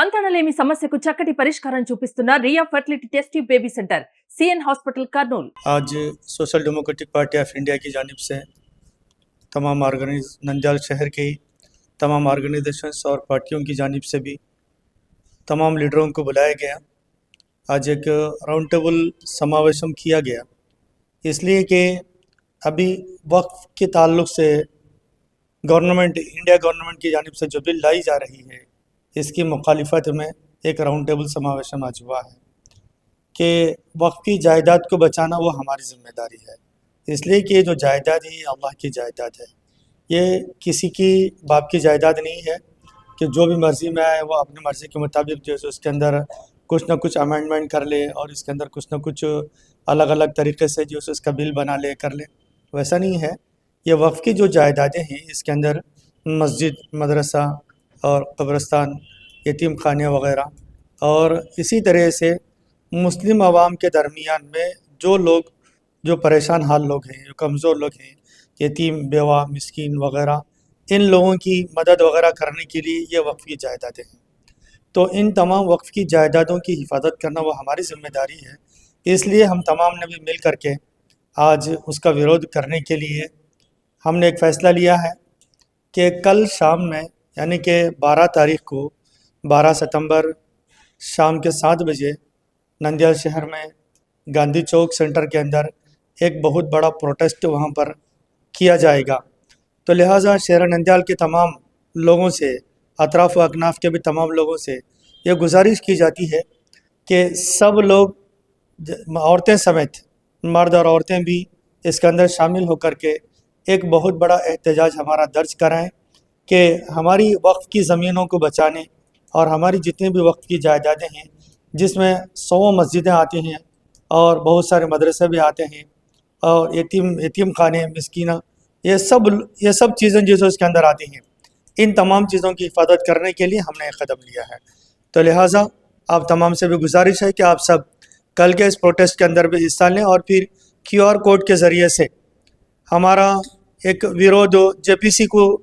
تنہا لیمی سمسیا کو چکی پریشک چوپستان آج social democratic party of India کی جانب سے تمام آرگنائزیشن نندیال شہر کی تمام آرگنائزیشنس اور پارٹیوں کی جانب سے بھی تمام لیڈروں کو بلایا گیا آج ایک راؤنڈ ٹیبل سماویشم کیا گیا اس لیے کہ ابھی وقت کے تعلق سے گورنمنٹ انڈیا گورنمنٹ کی جانب سے جو بل لائی جا رہی ہے اس کی مخالفت میں ایک راؤنڈ ٹیبل سماویشن آج ہوا ہے کہ وقت کی جائیداد کو بچانا وہ ہماری ذمہ داری ہے۔ اس لیے کہ جو جائیداد ہے، یہ اللہ کی جائیداد ہے۔ یہ کسی کی باپ کی جائیداد نہیں ہے کہ جو بھی مرضی میں آئے، وہ اپنی مرضی کے مطابق جو ہے اس کے اندر کچھ نہ کچھ امینڈمنٹ کر لے اور اس کے اندر کچھ نہ کچھ الگ الگ طریقے سے جو ہے اس کا بل بنا لے، کر لے۔ ویسا نہیں ہے۔ یہ وقف کی جو جائیدادیں ہیں، اس کے اندر مسجد، مدرسہ اور قبرستان، یتیم خانے وغیرہ۔ اور اسی طرح سے مسلم عوام کے درمیان میں جو لوگ، جو پریشان حال لوگ ہیں، جو کمزور لوگ ہیں، یتیم، بیوہ، مسکین وغیرہ، ان لوگوں کی مدد وغیرہ کرنے کے لیے یہ وقف کی جائیدادیں ہیں۔ تو ان تمام وقف کی جائیدادوں کی حفاظت کرنا وہ ہماری ذمہ داری ہے۔ اس لیے ہم تمام نے بھی مل کر کے آج اس کا ورودھ کرنے کے لیے ہم نے ایک فیصلہ لیا ہے کہ کل شام میں یعنی کہ بارہ تاریخ کو بارہ ستمبر شام کے سات بجے نندیال شہر میں گاندھی چوک سینٹر کے اندر ایک بہت بڑا پروٹیسٹ وہاں پر کیا جائے گا۔ تو لہٰذا شہر نندیال کے تمام لوگوں سے، اطراف و اکناف کے بھی تمام لوگوں سے یہ گزارش کی جاتی ہے کہ سب لوگ، عورتیں سمیت، مرد اور عورتیں بھی اس کے اندر شامل ہو کر کے ایک بہت بڑا احتجاج ہمارا درج کرائیں۔ کہ ہماری وقت کی زمینوں کو بچانے اور ہماری جتنے بھی وقت کی جائیدادیں ہیں، جس میں سو مسجدیں آتی ہیں اور بہت سارے مدرسے بھی آتے ہیں اور یتیم یتیم خانے، مسکینہ، یہ سب یہ سب چیزیں جو اس کے اندر آتی ہیں۔ ان تمام چیزوں کی حفاظت کرنے کے لیے ہم نے یہ قدم لیا ہے۔ تو لہٰذا آپ تمام سے بھی گزارش ہے کہ آپ سب کل کے اس پروٹیسٹ کے اندر بھی حصہ لیں اور پھر کیو آر کوڈ کے ذریعے سے ہمارا ایک ویرودھ جے پی سی کو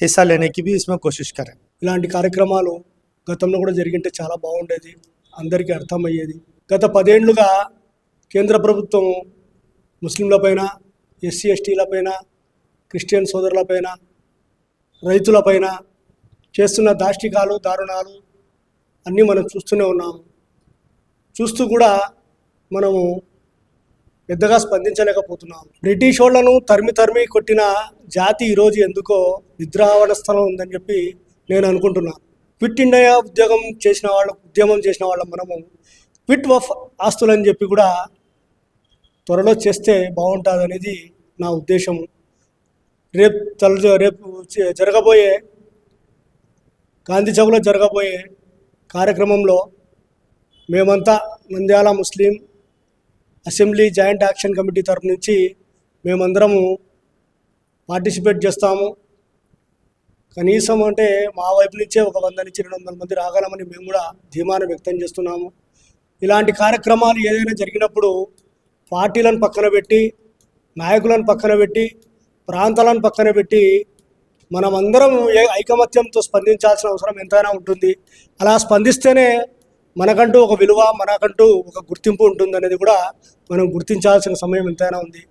హిస్సా లేనికి ఇస్మే కోషిష్ కరెం ఇలాంటి కార్యక్రమాలు గతంలో కూడా జరిగింటే చాలా బాగుండేది అందరికీ అర్థమయ్యేది గత పదేండ్లుగా కేంద్ర ప్రభుత్వం ముస్లింలపైన ఎస్సీ ఎస్టీలపైన క్రిస్టియన్ సోదరులపైన రైతులపైన చేస్తున్న దాష్టికాలు దారుణాలు అన్నీ మనం చూస్తూనే ఉన్నాము చూస్తూ కూడా మనము పెద్దగా స్పందించలేకపోతున్నాం. బ్రిటిష్ వాళ్ళను తరిమి తరిమి కొట్టిన జాతి ఈరోజు ఎందుకో నిద్రావణ స్థలం ఉందని చెప్పి నేను అనుకుంటున్నాను క్విట్ ఇండియా ఉద్యోగం చేసిన వాళ్ళ ఉద్యమం చేసిన వాళ్ళం మనము క్విట్ వఫ్ ఆస్తులు అని చెప్పి కూడా త్వరలో చేస్తే బాగుంటుంది అనేది నా ఉద్దేశం. రేపు తల రేపు జరగబోయే గాంధీ చౌక్లో జరగబోయే కార్యక్రమంలో మేమంతా Nandyal Muslim assembly joint action committee తరపు నుంచి మేమందరము పార్టిసిపేట్ చేస్తాము. కనీసం అంటే మా వైపు నుంచే ఒక వంద నుంచి రెండు వందల మంది రాగలమని మేము కూడా ధీమాను వ్యక్తం చేస్తున్నాము. ఇలాంటి కార్యక్రమాలు ఏదైనా జరిగినప్పుడు పార్టీలను పక్కన పెట్టి నాయకులను పక్కన పెట్టి ప్రాంతాలను పక్కన పెట్టి మనమందరం ఏ ఐకమత్యంతో స్పందించాల్సిన అవసరం ఎంతైనా ఉంటుంది. అలా స్పందిస్తేనే మనకంటూ ఒక విలువ మనకంటూ ఒక గుర్తింపు ఉంటుంది అనేది కూడా మనం గుర్తించాల్సిన సమయం ఎంతైనా ఉంది.